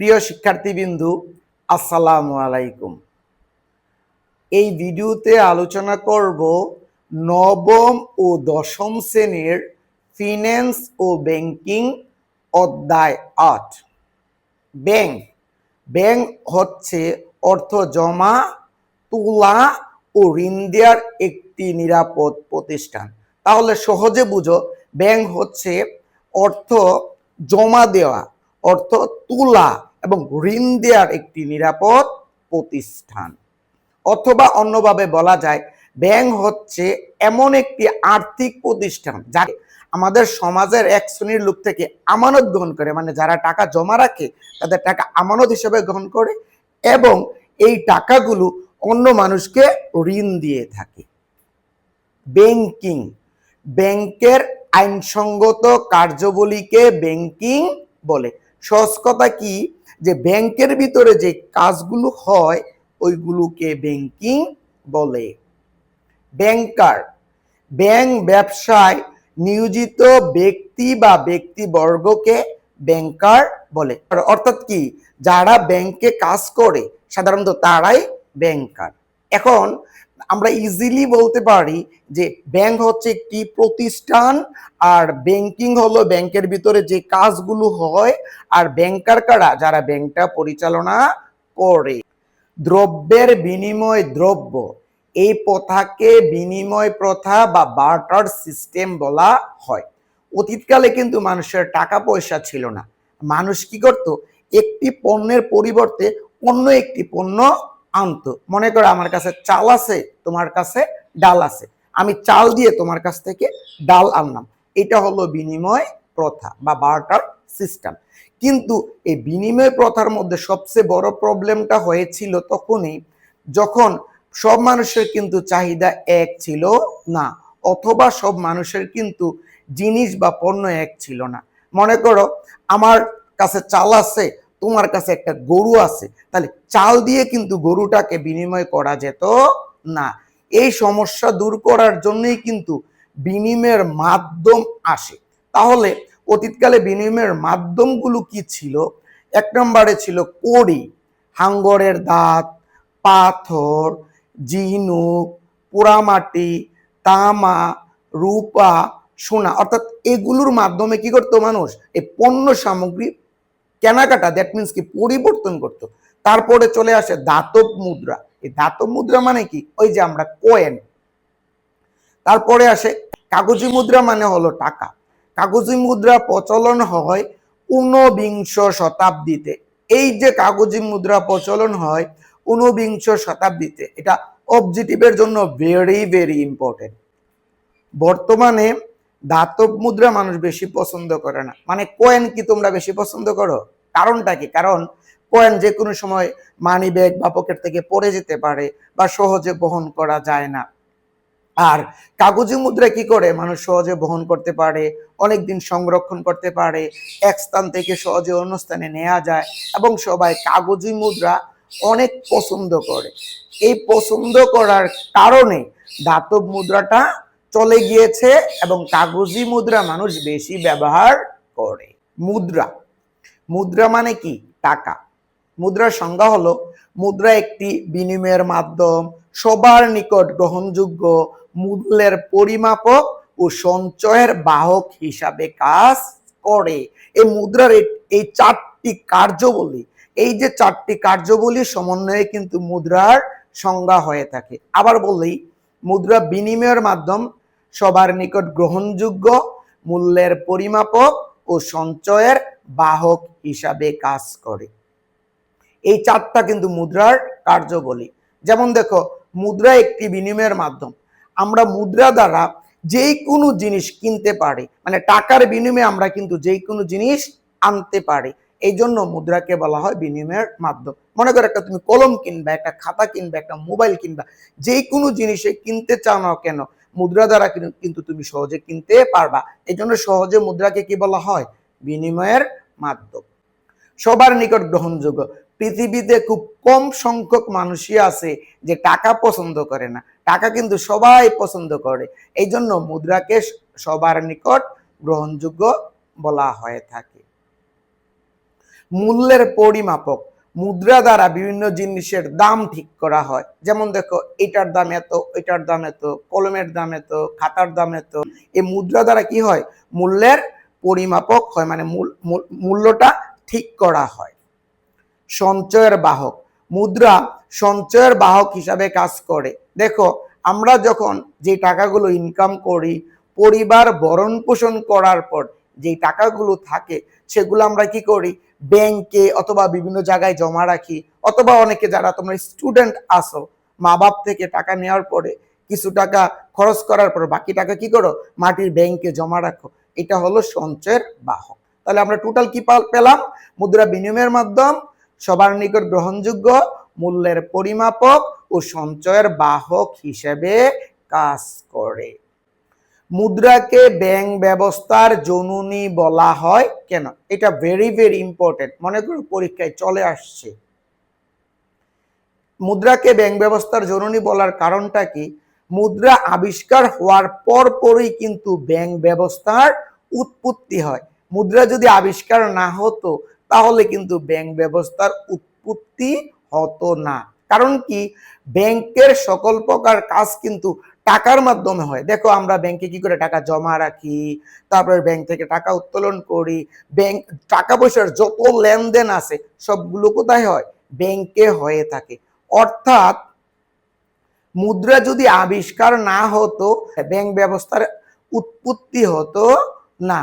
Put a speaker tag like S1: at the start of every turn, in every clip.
S1: প্রিয় শিক্ষার্থীবিন্দু, আসসালামু আলাইকুম। এই ভিডিওতে আলোচনা করব নবম ও দশম শ্রেণির ফিন্যান্স ও ব্যাংকিং অধ্যায় আট। ব্যাংক ব্যাংক হচ্ছে অর্থ জমা, তোলা ও ঋণ দেওয়ার একটি নিরাপদ প্রতিষ্ঠান। তাহলে সহজে বুঝো, ব্যাংক হচ্ছে অর্থ জমা দেওয়া, অর্থ তোলা। এবং ঋণ দেওয়ার একটি নিরাপদ প্রতিষ্ঠান। অথবা অন্যভাবে বলা যায়, ব্যাংক হচ্ছে এমন একটি আর্থিক প্রতিষ্ঠান যা আমাদের সমাজের এক শ্রেণির লোক থেকে আমানত গ্রহণ করে। মানে যারা টাকা জমা রাখে, তাদের টাকা আমানত হিসেবে গ্রহণ করে এবং এই টাকাগুলো অন্য মানুষকে ঋণ দিয়ে থাকে। ব্যাংকিং, ব্যাংকের আইনসঙ্গত কার্যবলীকে ব্যাংকিং বলে। সহজ কথা কি? যে ব্যাংকের ভিতরে যে কাজগুলো হয়, ওইগুলোকে ব্যাংকিং বলে। ব্যাংকার ব্যাংক ব্যবসায় নিয়োজিত ব্যক্তি বা ব্যক্তিবর্গকে ব্যাংকার বলে। অর্থাৎ কি? যারা ব্যাংকে কাজ করে, সাধারণত তারাই ব্যাংকার এখন আমরা ইজিলি বলতে পারি যে ব্যাংক হচ্ছে একটি প্রতিষ্ঠান আর ব্যাংকিং হলো ব্যাংকের ভিতরে যে কাজগুলো হয় আর ব্যাংকার কারা? যারা ব্যাংকটা পরিচালনা করে। দ্রব্যের বিনিময় দ্রব্য। এই প্রথাকে বিনিময় প্রথা বা বার্টার সিস্টেম বলা হয়। অতীতকালে কিন্তু মানুষের টাকা পয়সা ছিল না। মানুষ কি করত? একটি পণ্যের পরিবর্তে অন্য একটি পণ্য আনতো। মনে করো আমার কাছে চাল আছে, তোমার কাছে ডাল আছে। আমি চাল দিয়ে তোমার কাছ থেকে ডাল আনলাম। এটা হলো বিনিময় প্রথা বা বার্টার সিস্টেম। কিন্তু এই বিনিময় প্রথার মধ্যে সবচেয়ে বড় প্রবলেমটা হয়েছিল তখনই যখন সব মানুষের কিন্তু চাহিদা এক ছিল না, অথবা সব মানুষের কিন্তু জিনিস বা পণ্য এক ছিল না। মনে করো আমার কাছে চাল আছে তোমার কাছে একটা গরু আছে, তাহলে চাল দিয়ে কিন্তু গরুটাকে বিনিময় করা যেত না। এই সমস্যা দূর করার জন্যই কিন্তু বিনিময়ের মাধ্যম আসে। তাহলে অতীতকালে বিনিময়ের মাধ্যমগুলো কি ছিল? এক নম্বরে ছিল কড়ি, হাঙ্গরের দাঁত, পাথর, ঝিনুক, পোড়ামাটি, তামা, রূপা, সোনা। অর্থাৎ এগুলোর মাধ্যমে কি করতো মানুষ? এই পণ্য সামগ্রী কেনাকাটা দ্যাট মিনস কি পরিবর্তন করতো। তারপরে চলে আসে দাতব মুদ্রা। এই দাতব মুদ্রা মানে কি? ওই যে আমরা কোয়েন তারপরে আসে কাগজি মুদ্রা মানে হলো টাকা। কাগজি মুদ্রা প্রচলন হয় ঊনবিংশ শতাব্দীতে। এই যে কাগজি মুদ্রা প্রচলন হয় ঊনবিংশ শতাব্দীতে, এটা অবজেক্টিভের জন্য ভেরি ভেরি ইম্পর্টেন্ট বর্তমানে ধাতব মুদ্রা মানুষ বেশি পছন্দ করে না। মানে কয়েন কি তোমরা বেশি পছন্দ করো? কারণটা কি? কারণ কয়েন যে কোনো সময় মানি ব্যাগ বা পকেট থেকে পড়ে যেতে পারে বা সহজে বহন করা যায় না। আর কাগজি মুদ্রা কি করে? মানুষ সহজে বহন করতে পারে অনেক দিন সংরক্ষণ করতে পারে, এক স্থান থেকে সহজে অন্য স্থানে নেওয়া যায় এবং সবাই কাগজি মুদ্রা অনেক পছন্দ করে। এই পছন্দ করার কারণে ধাতব মুদ্রাটা চলে গিয়েছে এবং কাগজি মুদ্রা মানুষ বেশি ব্যবহার করে। মুদ্রা। মুদ্রা মানে কি? টাকা। মুদ্রার সংজ্ঞা হলো, মুদ্রা একটি বিনিময়ের মাধ্যম, সবার নিকট গ্রহণযোগ্য, মূল্যের পরিমাপক ও সঞ্চয়ের বাহক হিসাবে কাজ করে। এই মুদ্রার এই চারটি কার্যবলী, এই যে চারটি কার্যবলী সমন্বয়ে কিন্তু মুদ্রার সংজ্ঞা হয়ে থাকে। আবার বলি, মুদ্রা বিনিময়ের মাধ্যম সবার নিকট গ্রহণযোগ্য, মূল্যের পরিমাপক ও সঞ্চয়ের বাহক হিসাবে কাজ করে। এই চারটা কিন্তু মুদ্রার কার্যবলী। যেমন দেখো, মুদ্রা একটি বিনিময়ের মাধ্যম। আমরা মুদ্রা দ্বারা যেই কোনো জিনিস কিনতে পারি মানে টাকার বিনিময়ে আমরা কিন্তু যে কোনো জিনিস আনতে পারি এই জন্য মুদ্রাকে বলা হয় বিনিময়ের মাধ্যম। মনে করো একটা তুমি কলম কিনবা, একটা খাতা কিনবা, একটা মোবাইল কিনবা যেই কোনো জিনিসে কিনতে চাও না কেন মুদ্রা দ্বারা কিন্তু তুমি সহজে কিনতে পারবা। এই জন্য সহজে মুদ্রাকে কি বলা হয়? বিনিময়ের মাধ্যম। সবার নিকট গ্রহণযোগ্য। পৃথিবীতে খুব কম সংখ্যক মানুষই আছে যে টাকা পছন্দ করে না। টাকা কিন্তু সবাই পছন্দ করে। এই জন্য মুদ্রাকে সবার নিকট গ্রহণযোগ্য বলা হয়ে থাকে। মূল্যের পরিমাপক। মুদ্রা দ্বারা বিভিন্ন জিনিসের দাম ঠিক করা হয়। যেমন দেখো, এটার দাম এত, এটার দাম এত, কলমের দাম এত, খাতার দাম এত। এই মুদ্রা দ্বারা কি হয়? মূল্যের পরিমাপক হয় মানে মূল- মূল- মূল্যটা ঠিক করা হয়। সঞ্চয়ের বাহক। মুদ্রা সঞ্চয়ের বাহক হিসাবে কাজ করে। দেখো, আমরা যখন যে টাকাগুলো ইনকাম করি, পরিবার ভরণ পোষণ করার পর যে টাকাগুলো থাকে সেগুলো আমরা কি করি? ব্যাংকে অথবা বিভিন্ন জায়গায় জমা রাখি। অথবা অনেকে যারা তোমরা স্টুডেন্ট আসো মা বাপ থেকে টাকা নেওয়ার পরে কিছু টাকা খরচ করার পর বাকি টাকা কি করো? মাটির ব্যাংকে জমা রাখো। এটা হলো সঞ্চয়ের বাহক। তাহলে আমরা টোটাল কি পাল- পেলাম? মুদ্রা বিনিময়ের মাধ্যম, সবার নিকট গ্রহণযোগ্য, মূল্যের পরিমাপক ও সঞ্চয়ের বাহক হিসেবে কাজ করে। মুদ্রাকে ব্যাংক ব্যবস্থার জননী বলা হয় কেন? এটা ভেরি ভেরি ইম্পর্টেন্ট মনে করো পরীক্ষায় চলে আসছে। মুদ্রাকে ব্যাংক ব্যবস্থার জননী বলার কারণটা কি? মুদ্রা আবিষ্কার হওয়ার পর পরই কিন্তু ব্যাংক ব্যবস্থার উৎপত্তি হয়। মুদ্রা যদি আবিষ্কার না হতো, তাহলে কিন্তু ব্যাংক ব্যবস্থার উৎপত্তি হতো না। কারণ কি? ব্যাংকের সকল প্রকার কাজ কিন্তু টাকার মাধ্যমে হয়। দেখো, আমরা ব্যাংকে কি করে টাকা জমা রাখি, তারপরে ব্যাংক থেকে টাকা উত্তোলন করি ব্যাংক টাকা পয়সার যত লেনদেন আছে, সবগুলো কোথায় হয়? ব্যাংকে হয়ে থাকে। অর্থাৎ, মুদ্রা যদি আবিষ্কার না হতো ব্যাংক ব্যবস্থার উৎপত্তি হতো না।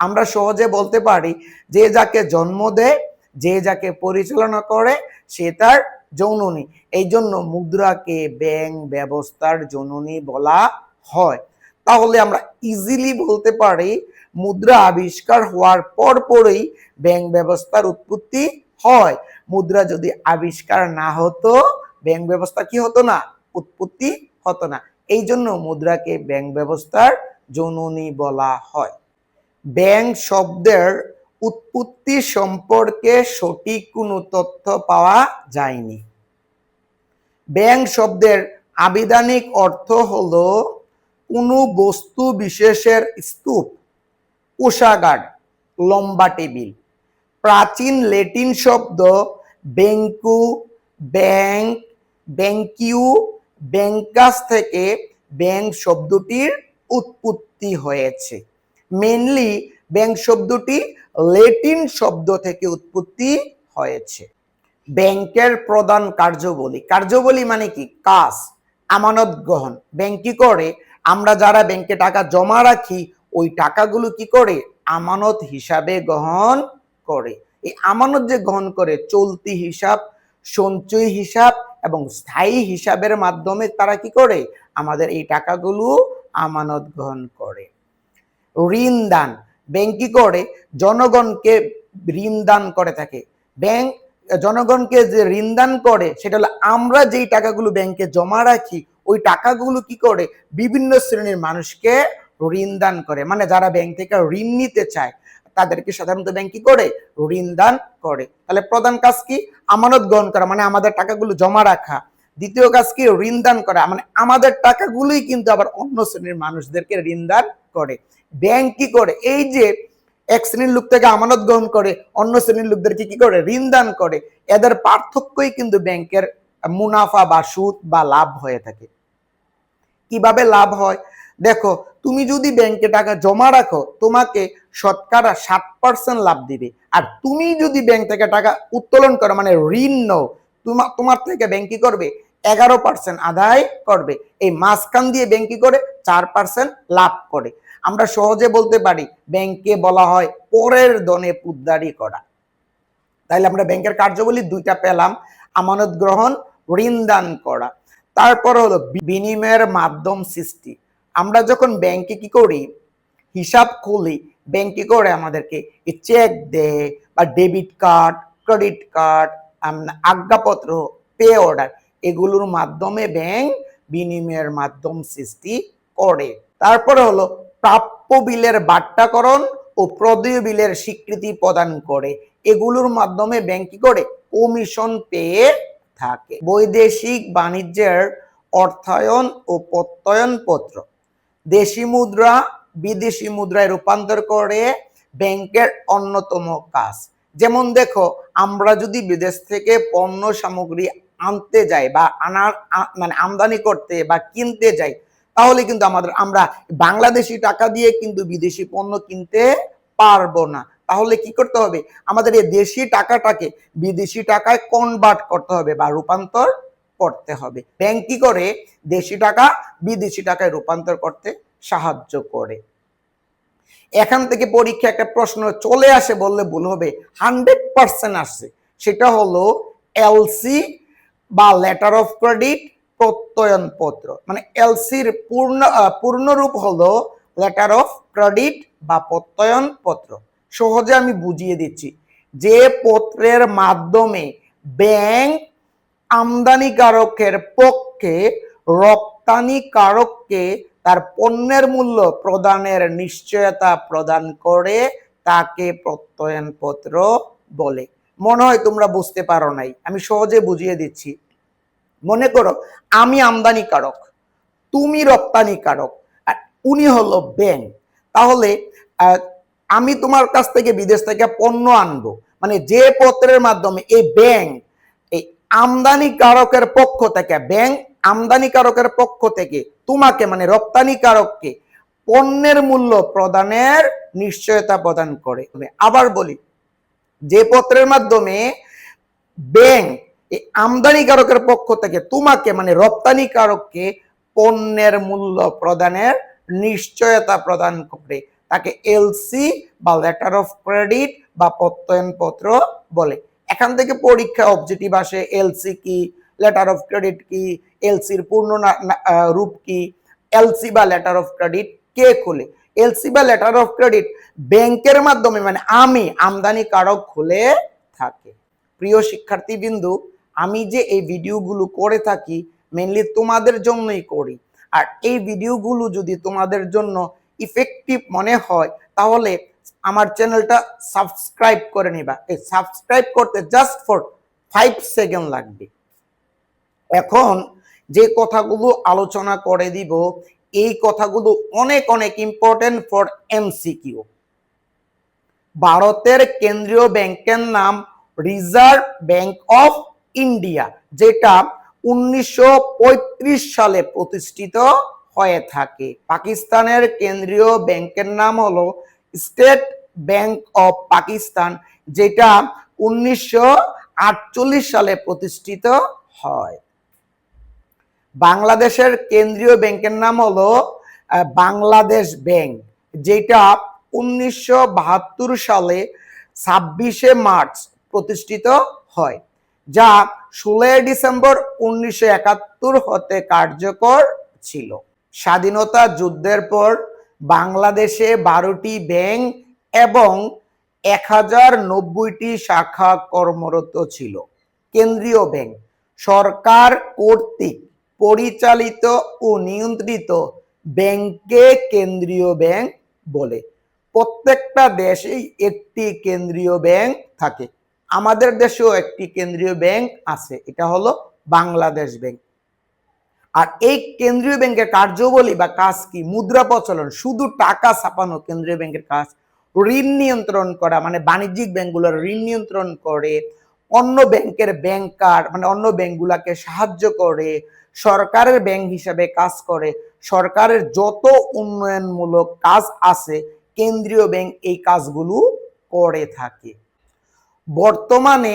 S1: আমরা সহজে বলতে পারি, যে যাকে জন্ম দেয়, যে যাকে পরিচালনা করে, সে তার জননী। এই জন্য মুদ্রাকে ব্যাংক ব্যবস্থার জননী বলা হয়। তাহলে আমরা ইজিলি বলতে পারি, মুদ্রা আবিষ্কার হওয়ার পর পরই ব্যাংক ব্যবস্থার উৎপত্তি হয়। মুদ্রা যদি আবিষ্কার না হতো ব্যাংক ব্যবস্থা কি হতো না? উৎপত্তি হতো না। এই জন্য মুদ্রাকে ব্যাংক ব্যবস্থার জননী বলা হয়। ব্যাংক শব্দের উৎপত্তি সম্পর্কে সঠিক কোনো তথ্য পাওয়া যায়নি। ব্যাংক শব্দের আবিধানিক অর্থ হল কোনো বস্তু বিশেষের স্তূপ, কোষাগার, লম্বা টেবিল। প্রাচীন লেটিন শব্দ ব্যাংকু, ব্যাংক, ব্যাংকিউ, ব্যাংকাস থেকে ব্যাংক শব্দটির উৎপত্তি হয়েছে। মেনলি ব্যাংক শব্দটি লেটিন শব্দ থেকে উৎপত্তি হয়েছে। ব্যাংকের প্রধান কার্যবলী। কার্যবলী মানে কি? কাজ, আমানত গ্রহণ। ব্যাংক কি করে? আমরা যারা ব্যাংকে টাকা জমা রাখি, ওই টাকাগুলো কি করে? আমানত হিসাবে গ্রহণ করে। এই আমানত যে গ্রহণ করে, চলতি হিসাব, সঞ্চয় হিসাব এবং স্থায়ী হিসাবের মাধ্যমে তারা কি করে? আমাদের এই টাকাগুলো আমানত গ্রহণ করে। ঋণ দান। ব্যাংক করে, জনগণকে ঋণ দান করে থাকে। ব্যাংক, জনগণকে যে ঋণ দান করে, সেটা হলো আমরা যেই টাকাগুলো ব্যাংকে জমা রাখি, ওই টাকাগুলো কি করে? বিভিন্ন শ্রেণির মানুষকে ঋণ দান করে। মানে যারা ব্যাংক থেকে ঋণ নিতে চায়, তাদেরকে সাধারণত ব্যাংক কি করে? ঋণ দান করে। তাহলে প্রধান কাজ কি? আমানত গ্রহণ করা মানে আমাদের টাকাগুলো জমা রাখা। দ্বিতীয় কাজ কি? ঋণ দান করা। মানে আমাদের টাকাগুলোই কিন্তু আবার অন্য শ্রেণির মানুষদেরকে ঋণ দান করে। ব্যাংক কি করে? এই যে এক শ্রেণির লোক থেকে আমানত গ্রহণ করে, অন্য শ্রেণির লোকদেরকে কি করে? ঋণ দান করে। এদের পার্থক্যই কিন্তু ব্যাংকের মুনাফা বা সুদ বা লাভ হয়ে থাকে। কীভাবে লাভ হয়? দেখো, তুমি যদি ব্যাংকে টাকা জমা রাখো, তোমাকে শতকরা সাত পার্সেন্ট লাভ দিবে। আর তুমি যদি ব্যাংক থেকে টাকা উত্তোলন করো মানে ঋণ নাও তোমার তোমার থেকে ব্যাংক কি করবে? এগারো পার্সেন্ট আদায় করবে। এই মাঝখান দিয়ে ব্যাংক কি করে? চার পার্সেন্ট লাভ করে। আমরা সহজে বলতে পারি ব্যাংকে বলা হয় পরের দনে পুদ্দারি করা। তাইলে আমরা ব্যাংকের কার্যবলী দুইটা পেলাম, আমানত গ্রহণ, ঋণ দান করা। তারপর হলো বিনিময়ের মাধ্যম সৃষ্টি। আমরা যখন ব্যাংকে কি করি? হিসাব খুলি ব্যাংক করে আমাদেরকে? চেক দেয় বা ডেবিট কার্ড ক্রেডিট কার্ড আজ্ঞাপত্র পে অর্ডার এগুলোর মাধ্যমে ব্যাংক বিনিময়ের মাধ্যম সৃষ্টি করে। তারপরে হলো প্রাপ্য বিলের বাট্টাকরণ ও প্রদেয় বিলের স্বীকৃতি প্রদান করে। এগুলোর মাধ্যমে ব্যাংক কি করে? কমিশন পেয়ে থাকে। বৈদেশিক বাণিজ্যের অর্থায়ন ও প্রত্যয়ন পত্র। দেশি মুদ্রা বিদেশি মুদ্রায় রূপান্তর করে ব্যাংকের অন্যতম কাজ। যেমন দেখো, আমরা যদি বিদেশ থেকে পণ্য সামগ্রী আনতে যাই বা আনার মানে আমদানি করতে বা কিনতে যাই তাহলে কিন্তু আমাদের, আমরা বাংলাদেশি টাকা দিয়ে কিন্তু বিদেশি পণ্য কিনতে পারব না। তাহলে কি করতে হবে? আমাদের এই দেশি টাকাটাকে বিদেশি টাকায় কনভার্ট করতে হবে বা রূপান্তর করতে হবে। ব্যাংক কি করে? দেশি টাকা বিদেশি টাকায় রূপান্তর করতে সাহায্য করে। এখান থেকে পরীক্ষা একটা প্রশ্ন চলে আসে বললে ভুল হবে। হান্ড্রেড পার্সেন্ট আসছে। সেটা হলো এলসি বা লেটার অফ ক্রেডিট প্রত্যয়ন পত্র মানে এলসির পূর্ণ পূর্ণরূপ হলো লেটার অফ ক্রেডিট বা প্রত্যয়ন পত্র সহজে আমি বুঝিয়ে দিচ্ছি। যে পত্রের মাধ্যমে ব্যাংক আমদানিকারকের পক্ষে রপ্তানিকারককে তার পণ্যের মূল্য প্রদানের নিশ্চয়তা প্রদান করে, তাকে প্রত্যয়ন পত্র বলে। মনে হয় তোমরা বুঝতে পারো নাই। আমি সহজে বুঝিয়ে দিচ্ছি। মনে করো, আমি আমদানিকারক তুমি রপ্তানিকারক আর উনি হলো ব্যাংক। তাহলে আমি তোমার কাছ থেকে বিদেশ থেকে পণ্য আনব। মানে যে পত্রের মাধ্যমে এই ব্যাংক, এই আমদানিকারকের পক্ষ থেকে, ব্যাংক আমদানিকারকের পক্ষ থেকে তোমাকে মানে রপ্তানিকারককে পণ্যের মূল্য প্রদানের নিশ্চয়তা প্রদান করে। আবার বলি যে পত্রের মাধ্যমে ব্যাংক এই আমদানিকারকের পক্ষ থেকে তোমাকে মানে রপ্তানিকারককে পণ্যের মূল্য প্রদানের নিশ্চয়তা প্রদান করে, তাকে এলসি বা লেটার অফ ক্রেডিট বা প্রত্যয়ন পত্র বলে। এখান থেকে পরীক্ষা অবজেক্টিভ আসে, এলসি কি, লেটার অফ ক্রেডিট কি, এলসির পূর্ণ রূপ কি, এলসি বা লেটার অফ ক্রেডিট কে খুলে। এলসি বা লেটার অফ ক্রেডিট ব্যাংকের মাধ্যমে মানে আমি আমদানি কারক খুলে থাকে। প্রিয় শিক্ষার্থী বিন্দু আমি যে এই ভিডিওগুলো করে থাকি মেনলি তোমাদের জন্যই করি। আর এই ভিডিওগুলো যদি তোমাদের জন্য ইফেক্টিভ মনে হয়, তাহলে আমার চ্যানেলটা সাবস্ক্রাইব করে নিবা। এই সাবস্ক্রাইব করতে জাস্ট ফর ফাইভ সেকেন্ড লাগবে। এখন যে কথাগুলো আলোচনা করে দিব এই কথাগুলো অনেক অনেক ইম্পর্টেন্ট ফর এমসিকিউ ভারতের কেন্দ্রীয় ব্যাংকের নাম রিজার্ভ ব্যাংক অফ ইন্ডিয়া যেটা উনিশশো পঁয়ত্রিশ সালে প্রতিষ্ঠিত হয়ে থাকে। পাকিস্তানের কেন্দ্রীয় ব্যাংকের নাম হলো স্টেট ব্যাংক অফ পাকিস্তান যেটা উনিশশো আটচল্লিশ সালে প্রতিষ্ঠিত হয়। বাংলাদেশের কেন্দ্রীয় ব্যাংকের নাম হলো বাংলাদেশ ব্যাংক, যেটা উনিশশো বাহাত্তর সালে ছাব্বিশে মার্চ প্রতিষ্ঠিত হয়, যা ষোলোই ডিসেম্বর উনিশশো একাত্তর হতে কার্যকর ছিল। স্বাধীনতা যুদ্ধের পর বাংলাদেশে বারোটি ব্যাংক এবং এক হাজার নব্বইটি শাখা কর্মরত ছিল। কেন্দ্রীয় ব্যাংক, সরকার কর্তৃক পরিচালিত ও নিয়ন্ত্রিত ব্যাংকে কেন্দ্রীয় ব্যাংক বলে। প্রত্যেকটা দেশেই একটি কেন্দ্রীয় ব্যাংক থাকে। আমাদের দেশেও একটি কেন্দ্রীয় ব্যাংক আছে, এটা হলো বাংলাদেশ ব্যাংক। আর এই কেন্দ্রীয় ব্যাংকের কার্যবলী বা কাজ কি? মুদ্রা প্রচলন, শুধু টাকা ছাপানো কেন্দ্রীয় ব্যাংকের কাজ। ঋণ নিয়ন্ত্রণ করা মানে বাণিজ্যিক ব্যাংকগুলোর ঋণ নিয়ন্ত্রণ করে অন্য ব্যাংকের ব্যাংকার মানে অন্য ব্যাংকগুলোকে সাহায্য করে, সরকারের ব্যাংক হিসাবে কাজ করে, সরকারের যত উন্নয়নমূলক কাজ আছে, কেন্দ্রীয় ব্যাংক এই কাজগুলো করে থাকে। বর্তমানে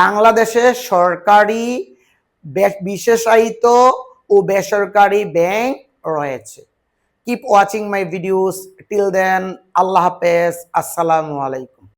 S1: বাংলাদেশে সরকারি বিশেষায়িত ও বেসরকারি ব্যাংক রয়েছে। Keep watching my videos till then আল্লাহ হাফেজ। আসসালামু আলাইকুম।